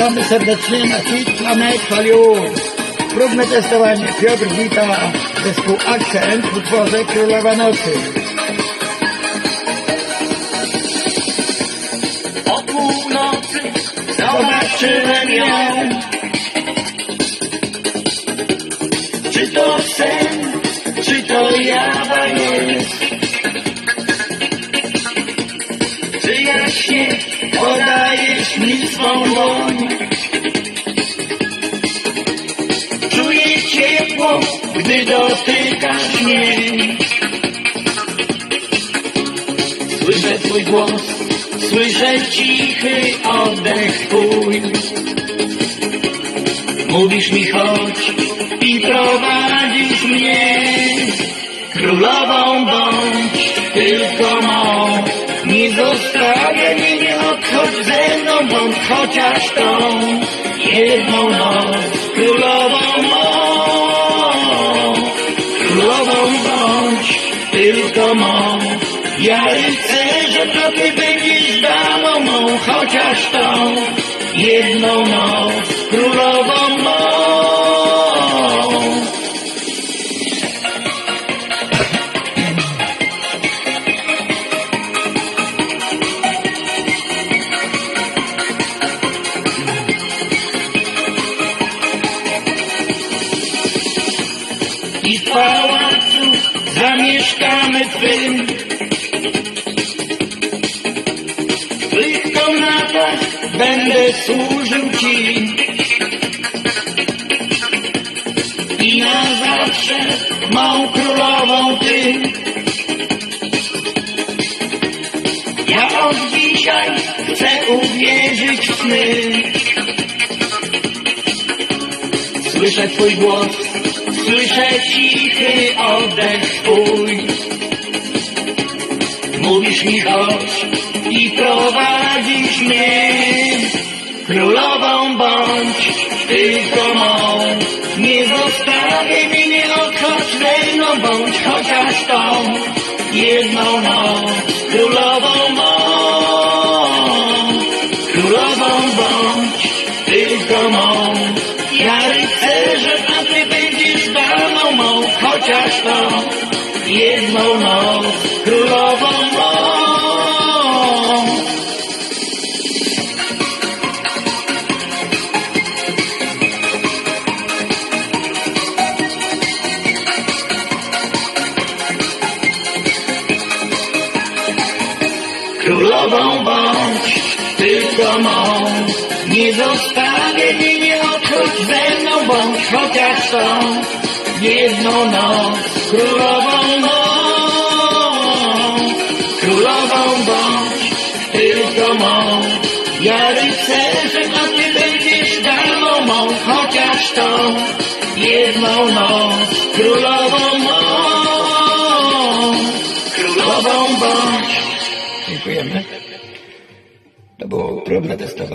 Witamy serdecznie na Fit Planet Hollywood. Próbne testowanie. Piotr wita zespół Akcent w utworze Królowa Nocy. O północy zobaczyłem ją. Czy to sen, czy to jawa jest? Czy jaśnie podajesz mi swą dłoń? Czuję ciepło, gdy dotykasz mnie. Słyszę twój głos, słyszę cichy oddech twój. Mówisz mi chodź i prowadzisz mnie. Królową bądź zostawię mnie, nie odchodź ze mną, bądź chociaż tą jedną noc. Królową mą, królową bądź tylko mą. Ja rycerzem, to ty będziesz damą mą, chociaż tą jedną noc. Królową mą. Pałacu zamieszkamy twym. W twych komnatach będę służył ci. I na zawsze mą królową ty. Ja od dzisiaj chcę uwierzyć w sny. Słyszę twój głos, słyszę cichy oddech twój. Mówisz mi chodź i prowadzisz mnie. Królową bądź tylko mą. Nie zostawię mnie, nie odchodź ze mną, bądź chociaż tą jedną noc. Królową mą. Królową bądź tylko mą. Ja tą jedną noc. Królową. Królową bądź tylko mą. Nie zostawię mnie, nie odchodź ze mną, bądź chociaż tą noc. Królową mą, królową bądź tylko mą. Ja rycerzem, a ty będziesz damą mą, chociaż tą jedną noc. Królową mą, królową bądź. Dziękujemy. To było próbne testowanie.